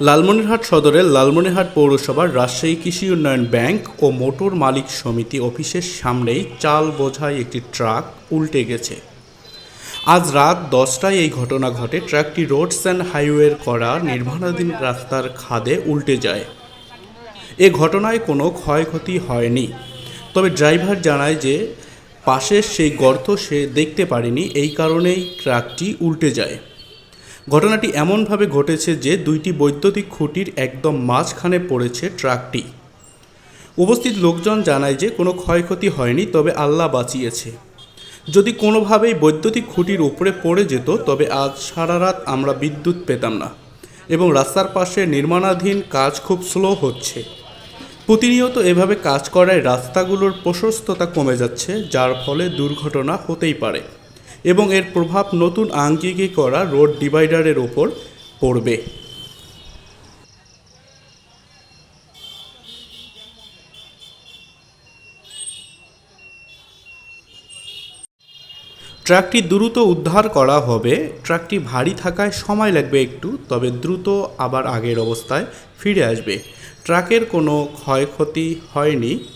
লালমনিরহাট সদরের লালমনিরহাট পৌরসভার রাজশাহী কৃষি উন্নয়ন ব্যাংক ও মোটর মালিক সমিতি অফিসের সামনেই চাল বোঝাই একটি ট্রাক উল্টে গেছে। আজ রাত দশটায় এই ঘটনা ঘটে। ট্রাকটি রোডস অ্যান্ড হাইওয়ের করা নির্মাণাধীন রাস্তার খাদে উল্টে যায়। এ ঘটনায় কোনো ক্ষয়ক্ষতি হয়নি। তবে ড্রাইভার জানায় যে পাশের সেই গর্ত সে দেখতে পারেনি। এই কারণেই ট্রাকটি উল্টে যায়। ঘটনাটি এমনভাবে ঘটেছে যে দুইটি বৈদ্যুতিক খুঁটির একদম মাঝখানে পড়েছে ট্রাকটি। উপস্থিত লোকজন জানায় যে কোনো ক্ষয়ক্ষতি হয়নি, তবে আল্লাহ বাঁচিয়েছে। যদি কোনোভাবেই বৈদ্যুতিক খুঁটির উপরে পড়ে যেত, তবে আজ সারা রাত আমরা বিদ্যুৎ পেতাম না এবং রাস্তার পাশে নির্মাণাধীন কাজ খুব স্লো হচ্ছে। প্রতিনিয়ত এভাবে কাজ করায় রাস্তাগুলোর প্রশস্ততা কমে যাচ্ছে, যার ফলে দুর্ঘটনা হতেই পারে। এবং এর প্রভাব নতুন আঙ্গিকে করা রোড ডিভাইডারের ওপর পড়বে। ট্রাকটি দ্রুত উদ্ধার করা হবে। ট্রাকটি ভারী থাকায় সময় লাগবে একটু, তবে দ্রুত আবার আগের অবস্থায় ফিরে আসবে। ট্রাকের কোনো ক্ষয়ক্ষতি হয়নি।